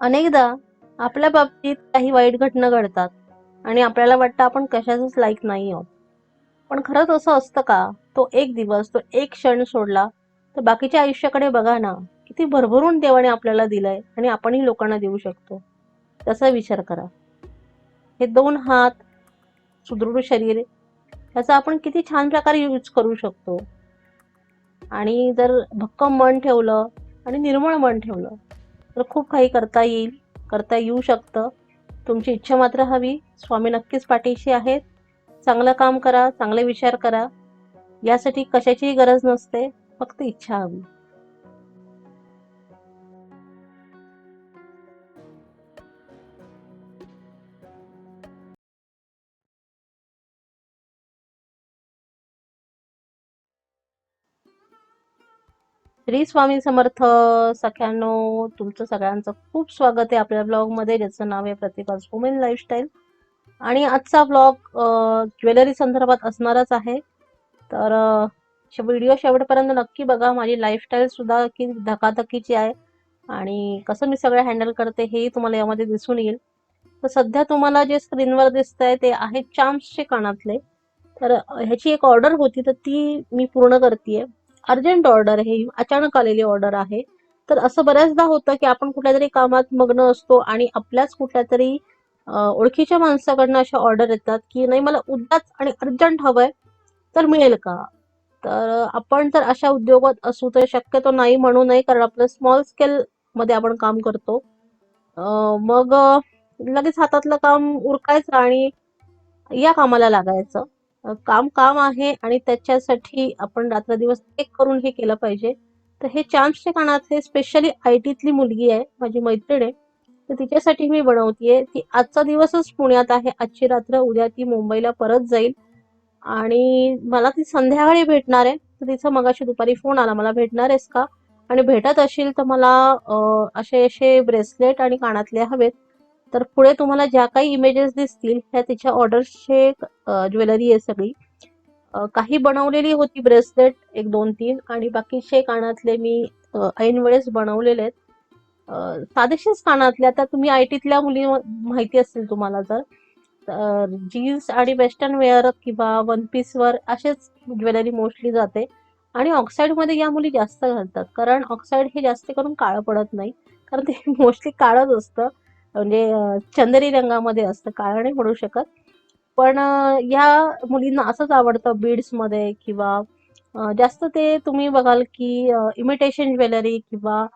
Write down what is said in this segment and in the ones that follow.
अनेकदा आपल्या बाबतीत काही वाईट घटना घडतात आणि आपल्याला वाटतं आपण कशाचंच लाईक नाही आहोत. पण खरंच असं असतं का? तो एक दिवस तो एक क्षण सोडला तर बाकीच्या आयुष्याकडे बघा ना किती भरभरून देवाने आपल्याला दिलंय आणि आपणही लोकांना देऊ शकतो. त्याचा विचार करा. हे दोन हात सुदृढ शरीर ह्याचा आपण किती छान प्रकारे यूज करू शकतो. आणि जर भक्कम मन ठेवलं आणि निर्मळ मन ठेवलं तर खूप काही करता येईल करता येऊ शकतं. तुमची इच्छा मात्र हवी. स्वामी नक्कीच पाठीशी आहेत. चांगलं काम करा चांगले विचार करा. यासाठी कशाचीही गरज नसते फक्त इच्छा हवी. श्री स्वामी समर्थ सख्यानो तुमचं सगळ्यांचं खूप स्वागत आहे आपल्या ब्लॉगमध्ये ज्याचं नाव आहे प्रतिभास वुमेन लाईफस्टाईल आणि आजचा ब्लॉग ज्वेलरी संदर्भात असणारच आहे. तर व्हिडिओ शेवटपर्यंत नक्की बघा माझी लाईफस्टाईल सुद्धा की धकाधकीची आहे. आणि कसं मी सगळं हँडल करते हेही तुम्हाला यामध्ये दिसून येईल. तर सध्या तुम्हाला जे स्क्रीनवर दिसत आहे ते आहे चाम्सचे कानातले. तर ह्याची एक ऑर्डर होती तर ती मी पूर्ण करते अर्जंट ऑर्डर आहे अचानक आलेली ऑर्डर आहे. तर असं बऱ्याचदा होतं की आपण कुठल्या तरी कामात मग्न असतो आणि आपल्याच कुठल्या तरी ओळखीच्या माणसाकडनं अशा ऑर्डर येतात की नाही मला उद्याच आणि अर्जंट हवंय तर मिळेल का? तर आपण जर अशा उद्योगात असू तर शक्यतो नाही म्हणू नये कारण आपलं स्मॉल स्केल मध्ये आपण काम करतो. मग लगेच हातातलं काम उरकायचं आणि या कामाला लागायचं. काम काम आहे आणि त्याच्यासाठी आपण रात्रदिवस एक करून हे केलं पाहिजे. तर हे चान्सच्या कानातले स्पेशली आय टीतली मुलगी आहे माझी मैत्रीण आहे. तर तिच्यासाठी मी बनवतीये. ती आजचा दिवसच पुण्यात आहे. आजची रात्र उद्या ती मुंबईला परत जाईल. आणि मला ती संध्याकाळी भेटणार आहे. तर तिचा मगाशी दुपारी फोन आला. मला भेटणार आहेस का? आणि भेटत असेल तर मला असे असे ब्रेसलेट आणि कानातले हवेत. तर पुढे तुम्हाला ज्या काही इमेजेस दिसतील ह्या तिच्या ऑर्डर्सचे ज्वेलरी आहे सगळी. काही बनवलेली होती ब्रेसलेट एक दोन तीन. आणि बाकीचे कानातले मी ऐन वेळेस बनवलेले आहेत. साधेशीच कानातल्या कानातले. आता तुम्ही आय टीतल्या मुली माहिती असतील तुम्हाला जर तर जीन्स आणि वेस्टर्न वेअर किंवा वन पीसवर असेच ज्वेलरी मोस्टली जाते. आणि ऑक्साईडमध्ये या मुली जास्त घालतात. कारण ऑक्साईड हे जास्त करून काळं पडत नाही. कारण ते मोस्टली काळंच असतं. म्हणजे चंदरी चंदेरी रंगामध्ये असतं काळं नाही पडू शकत. पण या मुलींना असंच आवडतं बीड्समध्ये किंवा जास्त ते तुम्ही बघाल की इमिटेशन ज्वेलरी किंवा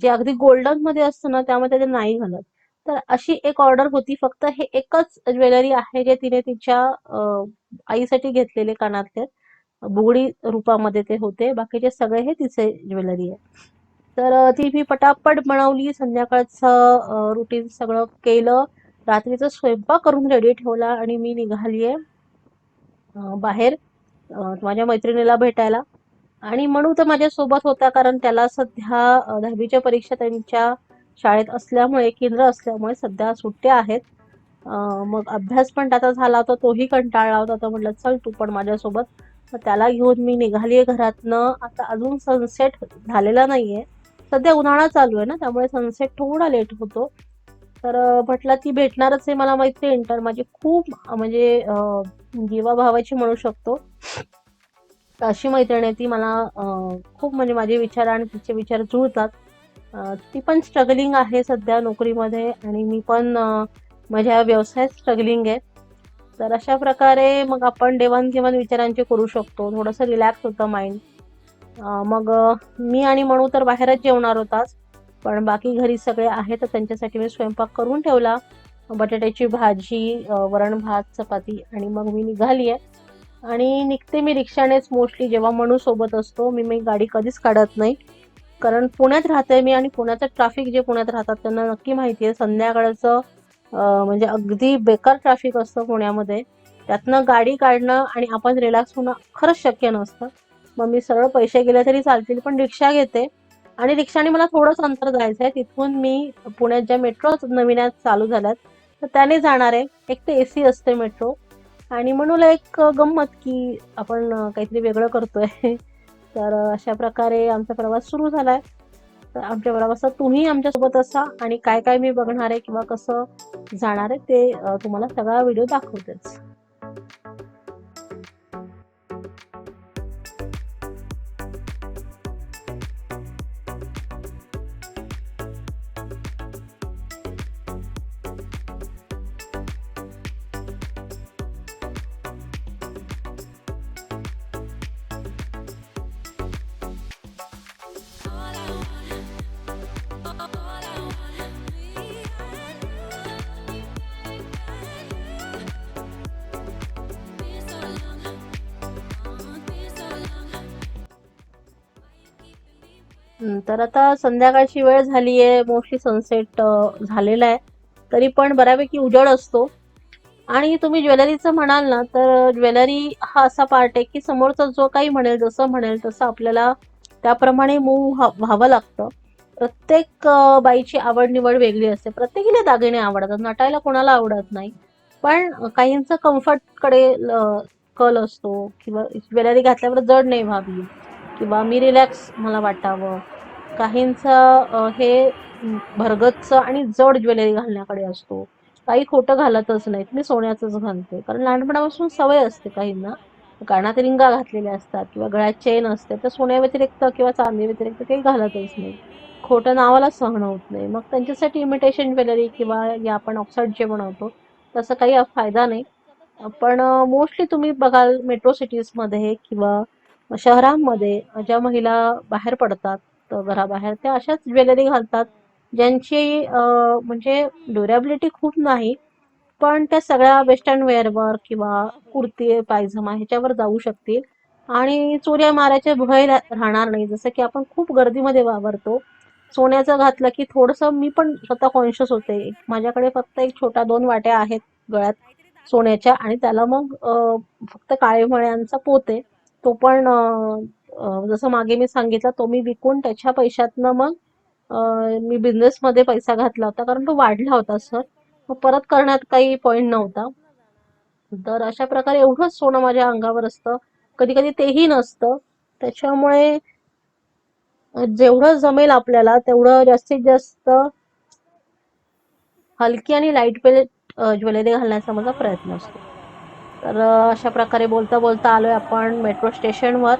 जे अगदी गोल्डनमध्ये असतं ना त्यामध्ये ते नाही घालत. तर अशी एक ऑर्डर होती फक्त हे एकच ज्वेलरी आहे जे तिने तिच्या आईसाठी घेतलेले कानातले. बुगडी रूपामध्ये ते होते बाकीचे सगळे हे तिचे ज्वेलरी आहे. तर ती मी पटापट बनवली. संध्याकाळचं रुटीन सगळं केलं. रात्रीचा स्वयंपाक करून रेडी ठेवला आणि मी निघालीये आहे बाहेर माझ्या मैत्रिणीला भेटायला. आणि म्हणू तर माझ्यासोबत होता कारण त्याला सध्या दहावीच्या परीक्षा त्यांच्या शाळेत असल्यामुळे केंद्र असल्यामुळे सध्या सुट्ट्या आहेत. मग अभ्यास पण त्याचा झाला होता तोही कंटाळला होता. तर म्हटलं चल तू पण माझ्यासोबत. तर त्याला घेऊन मी निघाली आहे घरातनं. आता अजून सनसेट झालेला नाहीये. सध्या उन्हाळा चालू आहे ना त्यामुळे सनसेट थोडा लेट होतो. तर म्हटलं ती भेटणारच आहे मला माहिती आहे इंटर माझी खूप म्हणजे जीवा जीवाभावाची म्हणू शकतो. तर अशी मैत्रीण आहे ती मला खूप म्हणजे माझे विचार आणि तिचे विचार जुळतात. ती पण स्ट्रगलिंग आहे सध्या नोकरीमध्ये आणि मी पण माझ्या व्यवसायात स्ट्रगलिंग आहे. तर अशा प्रकारे मग आपण देवाणघेवाण विचारांची करू शकतो. थोडंसं रिलॅक्स होतं माइंड मग मी आणि म्हणू तर बाहेरच जेवणार होताच पण बाकी घरी सगळे आहेत तर त्यांच्यासाठी मी स्वयंपाक करून ठेवला. बटाट्याची भाजी वरण भात चपाती आणि मग मी निघाली आहे. आणि निघते मी रिक्षानेच मोस्टली जेव्हा म्हणू सोबत असतो मी मी गाडी कधीच काढत नाही. कारण पुण्यात राहते मी आणि पुण्याचं ट्रॅफिक जे पुण्यात राहतात त्यांना नक्की माहिती आहे. संध्याकाळचं म्हणजे अगदी बेकार ट्रॅफिक असतं पुण्यामध्ये. त्यातनं गाडी काढणं आणि आपण रिलॅक्स होणं खरंच शक्य नसतं. मग मी सरळ पैसे गेले तरी चालतील पण रिक्षा घेते. आणि रिक्षाने मला थोडंच अंतर जायचं आहे तिथून मी पुण्यात ज्या मेट्रो नवीन चालू झाल्यात तर त्याने जाणार आहे. एक तर एसी असते मेट्रो आणि म्हणून एक गंमत की आपण काहीतरी वेगळं करतोय. तर अशा प्रकारे आमचा प्रवास सुरू झालाय. तर आमच्या प्रवासात तुम्ही आमच्यासोबत असा आणि काय काय मी बघणार आहे किंवा कसं जाणार आहे ते तुम्हाला सगळा व्हिडिओ दाखवतेच. तर आता संध्याकाळची वेळ झाली आहे मोस्टली सनसेट झालेला आहे. तरी पण बऱ्यापैकी उजळ असतो. आणि तुम्ही ज्वेलरीचं म्हणाल ना तर ज्वेलरी हा असा पार्ट आहे की समोरचा जो काही म्हणेल जसं म्हणेल तसं आपल्याला त्याप्रमाणे मूव व्हावं लागतं. प्रत्येक बाईची आवड निवड वेगळी असते. प्रत्येकीला दागिने आवडतात नटायला कोणाला आवडत नाही. पण काहींचा कम्फर्टकडे कल असतो किंवा ज्वेलरी घातल्यावर जड नाही व्हावी. किंवा मी रिलॅक्स मला वाटावं. काहींचं हे भरगच्च आणि जड ज्वेलरी घालण्याकडे असतो. काही खोटं घालतच नाहीत. मी सोन्याचंच घालते. कारण लहानपणापासून सवय असते काहींना. कानात रिंगा घातलेल्या असतात किंवा गळ्यात चेन असते तर सोन्या व्यतिरिक्त किंवा चांदी व्यतिरिक्त काही घालतच नाही. खोटं नावाला सहन होत नाही. मग त्यांच्यासाठी इमिटेशन ज्वेलरी किंवा या आपण ऑक्साईड जे बनवतो तसं काही फायदा नाही. पण मोस्टली तुम्ही बघाल मेट्रो सिटीजमध्ये किंवा शहरांमध्ये ज्या महिला बाहेर पडतात घराबाहेर त्या अशाच ज्वेलरी घालतात ज्यांची म्हणजे ड्युरेबिलिटी खूप नाही पण त्या सगळ्या वेस्टर्न वेअरवर किंवा कुर्ती पायजमा ह्याच्यावर जाऊ शकतील. आणि चोऱ्या मारायचे भय राहणार नाही. जसं की आपण खूप गर्दीमध्ये वावरतो. सोन्याचं घातलं की थोडंसं मी पण स्वतः कॉन्शियस होते. माझ्याकडे फक्त एक छोटा दोन वाट्या आहेत गळ्यात सोन्याच्या आणि त्याला मग फक्त काळे मण्यांचा पोत आहे. तो पण जसं मागे मी सांगितलं तो मी विकून त्याच्या पैशातनं मग मी बिझनेसमध्ये पैसा घातला होता कारण तो वाढला होता सर. मग परत करण्यात काही पॉईंट नव्हता. तर अशा प्रकारे एवढंच सोनं माझ्या अंगावर असतं. कधी कधी तेही नसतं. त्याच्यामुळे जेवढं जमेल आपल्याला तेवढं जास्तीत जास्त हलकी आणि लाइट वेट ज्वेलरी घालण्याचा माझा प्रयत्न असतो. तर अशा प्रकारे बोलता बोलता आलोय आपण मेट्रो स्टेशनवर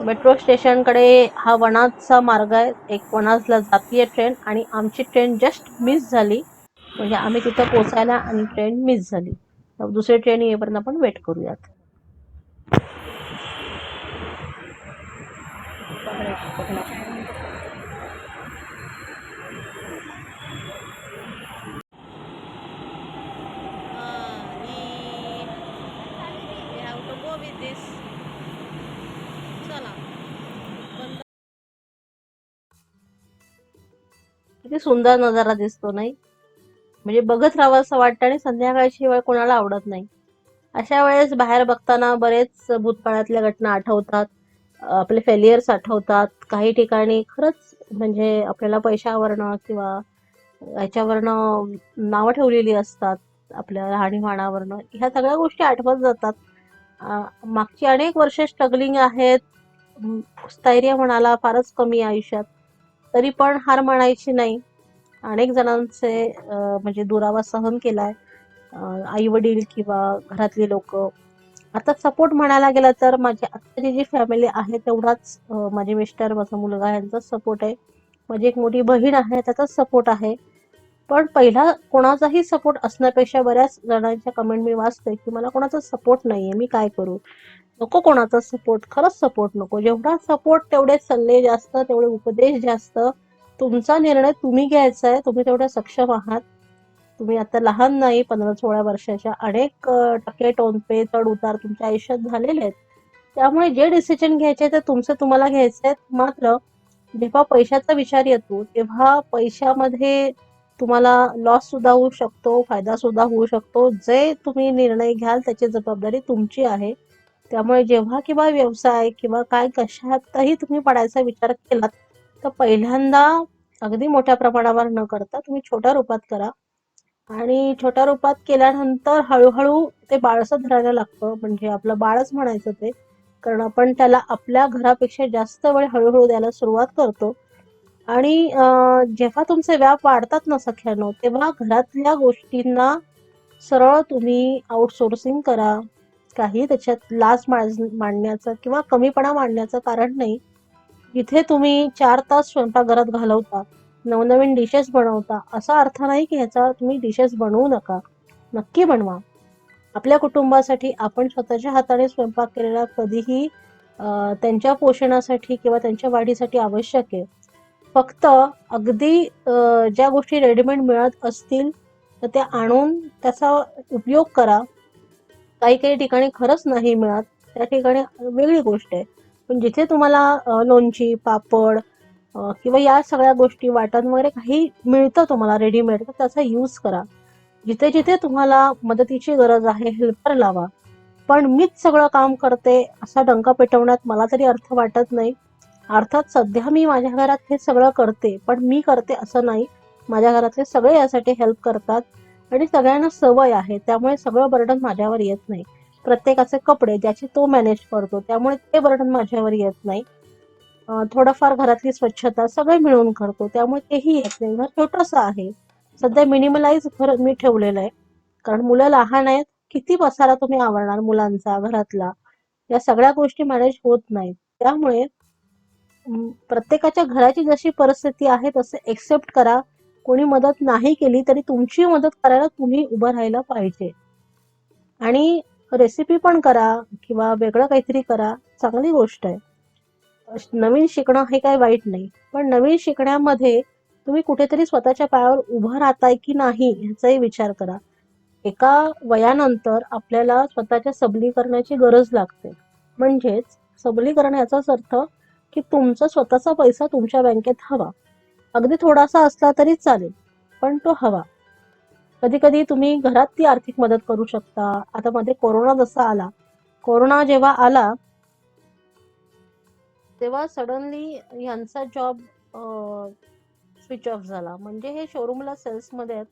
मेट्रो स्टेशनकडे हा वनाजचा मार्ग आहे. एक वनाजला जातीय ट्रेन आणि आमची ट्रेन जस्ट मिस झाली. म्हणजे आम्ही तिथं पोचायला आणि ट्रेन मिस झाली. तर दुसरी ट्रेन येईपर्यंत आपण वेट करूयात. किती सुंदर नजारा दिसतो नाही? म्हणजे बघत राहावं असं वाटतं आणि संध्याकाळची वेळ कोणाला आवडत नाही. अशा वेळेस बाहेर बघताना बरेच भूतकाळातल्या घटना आठवतात आपले फेलियर्स आठवतात. काही ठिकाणी खरंच म्हणजे आपल्याला पैशावरनं किंवा याच्यावरनं नावं ठेवलेली असतात आपल्या राहणीमानावरनं. ह्या सगळ्या गोष्टी आठवत जातात. मागची अनेक वर्ष स्ट्रगलिंग आहेत. स्थैर्य म्हणाला फारच कमी आयुष्यात. तरी पण हार मानायची नाही. अनेक जणांचे म्हणजे दुरावा सहन केलाय. आई वडील किंवा घरातली लोक. आता सपोर्ट म्हणायला गेला तर माझी आत्ताची जी फॅमिली आहे तेवढाच माझे मिस्टर माझा मुलगा यांचाच सपोर्ट आहे. माझी एक मोठी बहीण आहे त्याचाच सपोर्ट आहे. पण पहिला कोणाचाही सपोर्ट असण्यापेक्षा बऱ्याच जणांच्या कमेंट मी वाचते की मला कोणाचा सपोर्ट नाहीये मी काय करू? नको कोणाचा सपोर्ट खरंच सपोर्ट नको. जेवढा सपोर्ट तेवढे सल्ले जास्त तेवढे उपदेश जास्त. तुमचा निर्णय तुम्ही घ्यायचा आहे तुम्ही तेवढे सक्षम आहात. तुम्ही आता लहान नाही पंधरा सोळा वर्षाच्या अनेक टक्के टोनपे चढ उतार तुमच्या आयुष्यात झालेले आहेत. त्यामुळे जे डिसिजन घ्यायचे ते तुमचे तुम्हाला घ्यायचे आहेत. मात्र जेव्हा पैशाचा विचार येतो तेव्हा पैशामध्ये तुम्हाला लॉस सुद्धा होऊ शकतो फायदा सुद्धा होऊ शकतो. जे तुम्ही निर्णय घ्याल त्याची जबाबदारी तुमची आहे. त्यामुळे जेव्हा किंवा व्यवसाय किंवा काय कशातही तुम्ही पडायचा विचार केलात तर पहिल्यांदा अगदी मोठ्या प्रमाणावर न करता तुम्ही छोट्या रूपात करा. आणि छोट्या रूपात केल्यानंतर हळूहळू ते बाळसं धरायला लागतं. म्हणजे आपलं बाळच म्हणायचं ते. कारण आपण त्याला आपल्या घरापेक्षा जास्त वेळ हळूहळू द्यायला सुरुवात करतो. आणि जेव्हा तुमचे व्याप वाढतात ना सख्यानो तेव्हा घरातल्या गोष्टींना सरळ तुम्ही आउटसोर्सिंग करा. काही त्याच्यात लाज मांडण्याचं किंवा कमीपणा मांडण्याचं कारण नाही. जिथे तुम्ही चार तास स्वयंपाकघरात घालवता नवनवीन डिशेस बनवता असा अर्थ नाही की ह्याचा तुम्ही डिशेस बनवू नका. नक्की बनवा. आपल्या कुटुंबासाठी आपण स्वतःच्या हाताने स्वयंपाक केलेला कधीही त्यांच्या पोषणासाठी किंवा त्यांच्या वाढीसाठी आवश्यक आहे. फक्त अगदी ज्या गोष्टी रेडीमेड मिळत असतील तर त्या आणून त्याचा उपयोग करा. काही काही ठिकाणी खरंच नाही मिळत त्या ठिकाणी वेगळी गोष्ट आहे. पण जिथे तुम्हाला लोणची पापड किंवा या सगळ्या गोष्टी वाटण वगैरे काही मिळतं तुम्हाला रेडीमेड तर त्याचा यूज करा. जिथे जिथे तुम्हाला मदतीची गरज आहे हेल्पर लावा. पण मीच सगळं काम करते असा डंका पेटवण्यात मला तरी अर्थ वाटत नाही. अर्थात सध्या मी माझ्या घरात हे सगळं करते पण मी करते असं नाही. माझ्या घरातले सगळे यासाठी हेल्प करतात. आणि सगळ्यांना सवय आहे त्यामुळे सगळं बर्डन माझ्यावर येत नाही. प्रत्येकाचे कपडे ज्याचे तो मॅनेज करतो. त्यामुळे ते बर्डन माझ्यावर येत नाही. थोडंफार घरातली स्वच्छता सगळे मिळून करतो. त्यामुळे तेही येत नाही. घर छोटंसं आहे. सध्या मिनिमलाइज घर मी ठेवलेलं आहे. कारण मुलं लहान आहेत. किती पसारा तुम्ही आवडणार मुलांचा घरातला? या सगळ्या गोष्टी मॅनेज होत नाहीत. त्यामुळे प्रत्येकाच्या घराची जशी परिस्थिती आहे तसे एक्सेप्ट करा. कोणी मदत नाही केली तरी तुमची मदत करायला तुम्ही उभं राहायला पाहिजे. आणि रेसिपी पण करा किंवा वेगळं काहीतरी करा. चांगली गोष्ट आहे. नवीन शिकणं हे काही वाईट नाही. पण नवीन शिकण्यामध्ये तुम्ही कुठेतरी स्वतःच्या पायावर उभं राहताय की नाही ह्याचाही विचार करा. एका वयानंतर आपल्याला स्वतःच्या सबलीकरणाची गरज लागते. म्हणजेच सबलीकरण याचाच अर्थ की तुमचा स्वतःचा पैसा तुमच्या बँकेत हवा. अगदी थोडासा असला तरी चालेल पण तो हवा. कधी कधी तुम्ही घरात ती आर्थिक मदत करू शकता. आता मध्ये कोरोना जसा आला कोरोना जेव्हा आला तेव्हा सडनली यांचा जॉब स्विच ऑफ झाला. म्हणजे हे शोरूमला सेल्समध्ये आहेत.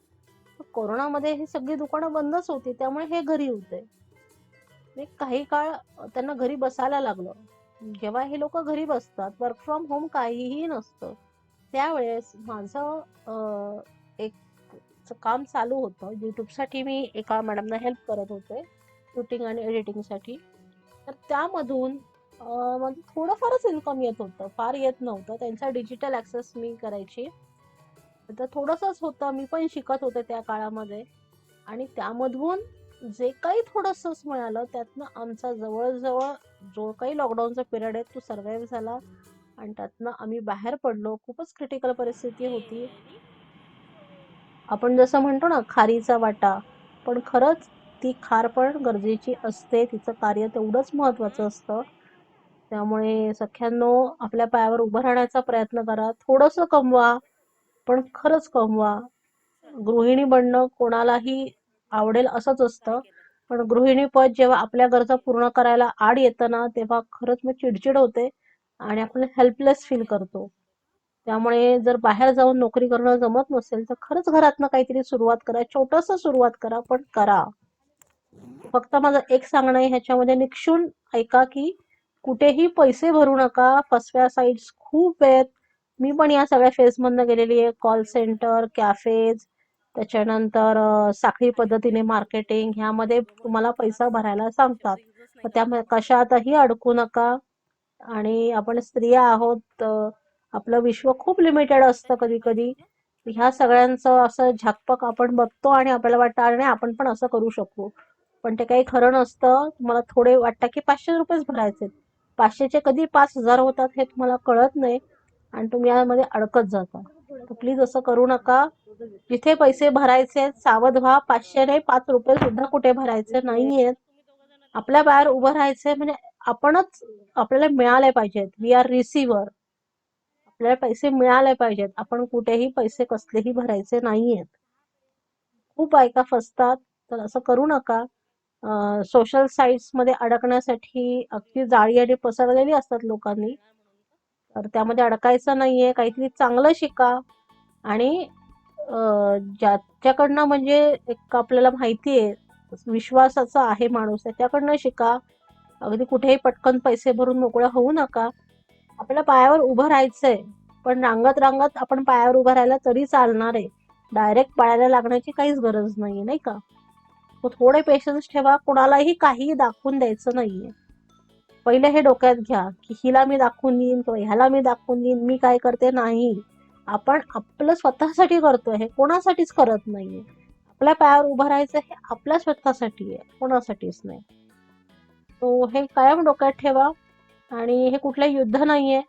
कोरोनामध्ये ही सगळी दुकानं बंदच होती. त्यामुळे हे घरी होते. म्हणजे काही काळ त्यांना घरी बसायला लागलं. जेव्हा हे लोक घरी बसतात वर्क फ्रॉम होम काहीही नसतं त्यावेळेस माझं एक च- काम चालू होतं. यूट्यूबसाठी मी एका मॅडमना हेल्प करत होते शूटिंग आणि एडिटिंगसाठी तर त्यामधून म्हणजे थोडंफारच इन्कम येत होतं. फार येत नव्हतं. त्यांचा डिजिटल ॲक्सेस मी करायची. तर थोडंसंच होतं. मी पण शिकत होते त्या काळामध्ये. आणि त्यामधून जे काही थोडंसंच मिळालं त्यातनं आमचा जवळजवळ जो काही लॉकडाऊनचा पिरियड आहे तो सर्वाईव्ह झाला. आणि त्यातनं आम्ही बाहेर पडलो. खूपच क्रिटिकल परिस्थिती होती. आपण जसं म्हणतो ना खारीचा वाटा पण खरंच ती खार पण गरजेची असते. तिचं कार्य तेवढंच महत्त्वाचं असतं. त्यामुळे सख्यांनो आपल्या पायावर उभं राहण्याचा प्रयत्न करा. थोडंसं कमवा पण खरंच कमवा. गृहिणी बनणं कोणालाही आवडेल असंच असतं. पण गृहिणी पद जेव्हा आपल्या गरजा पूर्ण करायला आड येतं ना तेव्हा खरंच मग चिडचिड होते आणि आपण हेल्पलेस फील करतो. त्यामुळे जर बाहेर जाऊन नोकरी करणं जमत नसेल तर खरंच घरातनं काहीतरी सुरुवात करा छोटस सुरुवात करा पण करा. फक्त माझं एक सांगणं आहे ह्याच्यामध्ये निक्षून ऐका की कुठेही पैसे भरू नका फसव्या साईट्स खूप आहेत. मी पण या सगळ्या फेजमधनं गेलेली आहे कॉल सेंटर कॅफेज त्याच्यानंतर साखळी पद्धतीने मार्केटिंग ह्यामध्ये तुम्हाला पैसा भरायला सांगतात. त्या त्यामुळे कशातही अडकू नका. आणि आपण स्त्रिया आहोत आपलं विश्व खूप लिमिटेड असतं कधी कधी ह्या सगळ्यांचं असं झाकपक आपण बघतो आणि आपल्याला वाटतं अरे आपण पण असं करू शकू. पण ते काही खरं नसतं. तुम्हाला थोडे वाटतं की पाचशे रुपयेच भरायचे पाचशेचे कधी पाच हजार होतात हे तुम्हाला कळत नाही आणि तुम्ही यामध्ये अडकत जाता. तर प्लीज असं करू नका. जिथे पैसे भरायचे सावध व्हा. पाचशे नाही पाच रुपये सुद्धा कुठे भरायचे नाहीयेत. आपल्या बाहेर उभं राहायचंय म्हणजे आपणच आपल्याला मिळाले पाहिजेत. वी आर रिसिव्हर आपल्याला पैसे मिळाले पाहिजेत. आपण कुठेही पैसे कसलेही भरायचे नाहीयेत. खूप बायका फसतात. तर असं करू नका. सोशल साईट्समध्ये अडकण्यासाठी अगदी जाळी आणि पसरलेली असतात लोकांनी. तर त्यामध्ये अडकायचं नाहीये. काहीतरी चांगलं शिका. आणि ज्याच्याकडनं म्हणजे एक आपल्याला माहिती आहे विश्वासाचा आहे माणूस त्याच्याकडनं शिका. अगदी कुठेही पटकन पैसे भरून मोकळं होऊ नका. आपल्या पायावर उभं राहायचंय पण रांगत रांगत आपण पायावर उभं राहिला तरी चालणार. आहे डायरेक्ट पायाला लागण्याची काहीच गरज नाहीये नाही का? थोडे पेशन्स ठेवा कोणालाही काही दाखवून द्यायचं नाहीये. पहिले हे डोक्यात घ्या की हिला मी दाखवून देईन किंवा ह्याला मी दाखवून देईन मी काय करते नाही. आपण आपलं स्वतःसाठी करतोय हे कोणासाठीच करत नाहीये. आपल्या पायावर उभं राहायचं हे आपल्या स्वतःसाठी आहे कोणासाठीच नाही. तो हे कायम डोक्यात ठेवा. आणि हे कुठलं युद्ध नाही आहे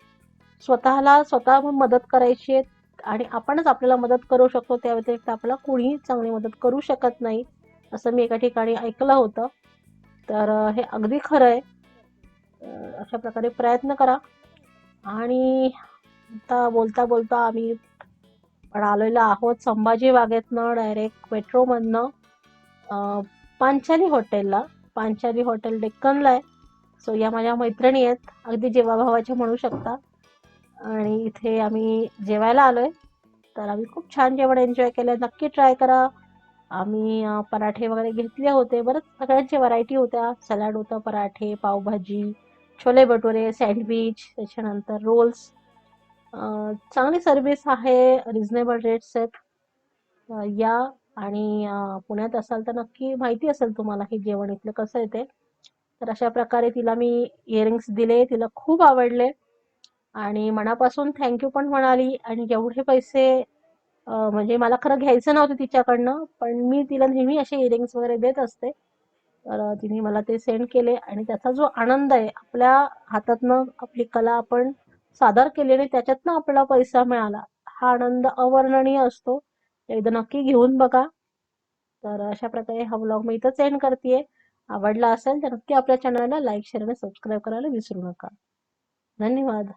स्वतःला स्वतः मदत करायची आहे आणि आपणच आपल्याला मदत करू शकतो त्या व्यतिरिक्त आपल्याला कोणीही चांगली मदत करू शकत नाही असं मी एका ठिकाणी ऐकलं होतं. तर हे अगदी खरं आहे. अशा प्रकारे प्रयत्न करा. आणि आता बोलता बोलता आम्ही पण आलेलो आहोत संभाजी बागेतनं डायरेक्ट मेट्रोमधनं पांचाली हॉटेलला पांचाली हॉटेल डेक्कनला आहे. सो या माझ्या मैत्रिणी आहेत. अगदी जेवाभावाच्या म्हणू शकता. आणि इथे आम्ही जेवायला आलोय. तर आम्ही खूप छान जेवण एन्जॉय केलं. नक्की ट्राय करा. आम्ही पराठे वगैरे घेतले होते. बरंच सगळ्यांची व्हरायटी होत्या. सलाड होतं पराठे पावभाजी छोले भटुरे सँडविच त्याच्यानंतर रोल्स चांगली सर्विस आहे. रिझनेबल रेट्स आहेत. या. आणि पुण्यात असाल तर नक्की माहिती असेल तुम्हाला हे जेवण इथलं कसं येते तर अशा प्रकारे तिला मी इयरिंग्स दिले तिला खूप आवडले. आणि मनापासून थँक्यू पण म्हणाली. आणि जेवढे पैसे म्हणजे मला खरं घ्यायचं नव्हतं तिच्याकडनं पण मी तिला नेहमी असे इयरिंग्स वगैरे देत असते. तर तिने मला ते सेंड केले आणि त्याचा जो आनंद आहे आपल्या हातातनं आपली कला आपण सादर केली आणि त्याच्यातनं आपला पैसा मिळाला हा आनंद अवर्णनीय असतो. एकदा नक्की घेऊन बघा. तर अशा प्रकारे हा ब्लॉग मी इथं सेंड करते आवडला असेल तर नक्की आपल्या चॅनलला लाईक शेअर आणि सबस्क्राईब करायला विसरू नका. धन्यवाद.